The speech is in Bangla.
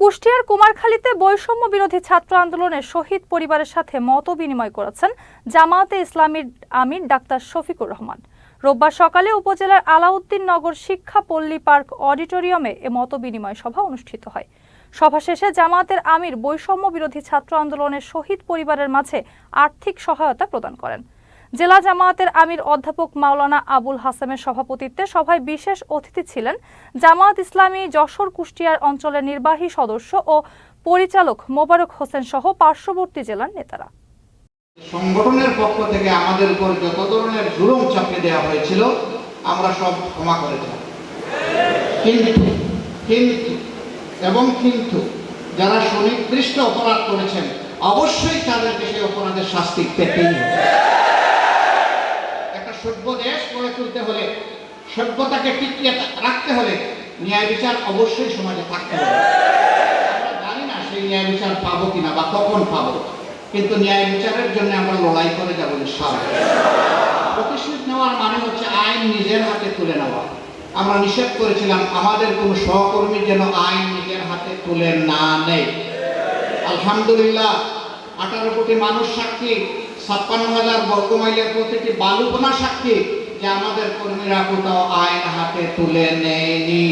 কুষ্টিয়ার কুমারখালীতে বৈষম্য বিরোধী ছাত্র আন্দোলনের শহীদ পরিবারের সাথে মত বিনিময় করেছেন জামায়াতে ইসলামীর আমির ডাক্তার শফিকুর রহমান। রোববার সকালে উপজেলার আলাউদ্দিন নগর শিক্ষা পল্লী পার্ক অডিটোরিয়ামে এ মত বিনিময় সভা অনুষ্ঠিত হয়। সভা শেষে জামায়াতের আমির বৈষম্য বিরোধী ছাত্র আন্দোলনের শহীদ পরিবারের মাঝে আর্থিক সহায়তা প্রদান করেন। জেলা জামায়াতের আমির অধ্যাপক মাওলানা আবুল হাসামের সভাপতিত্বে সভায় বিশেষ অতিথি ছিলেন জামায়াত ইসলামী যশোর কুষ্টিয়ার অঞ্চলের নির্বাহী সদস্য ও পরিচালক মোবারক হোসেন সহ পার্শ্ববর্তী জেলার নেতারা। সংগঠনের পক্ষ থেকে আমাদের উপর যত ধরনের জুলুম চাপিয়ে দেওয়া হয়েছিল, আমরা সব ক্ষমা করেছি কিন্তু কিন্তু, এবং কিন্তু যারা সুনির্দিষ্ট অপরাধ করেছেন, অবশ্যই তাদেরকে সেই অপরাধের শাস্তি পেতেই হবে। সভ্য দেশ গড়ে তুলতে হলে, সভ্যতাকে টিকিয়ে রাখতে হলে ন্যায় বিচার অবশ্যই সমাজে থাকতে হবে। জানি না সেই ন্যায় বিচার পাবো কিনা বা কখন পাবো, কিন্তু ন্যায় বিচারের জন্য আমরা লড়াই করে যাব প্রতিশোধ নেওয়ার মানে হচ্ছে আইন নিজের হাতে তুলে নেওয়া। আমরা নিষেধ করেছিলাম, আমাদের কোনো সহকর্মী যেন আইন নিজের হাতে তুলে না নেয়। আলহামদুলিল্লাহ আঠারো কোটি মানুষ সাক্ষী, ছাপ্পান্ন হাজার বর্গমাইলের প্রতিটি বালুকোনা সাক্ষী যে আমাদের কর্মীরা কোথাও আইন হাতে তুলে নেয়নি।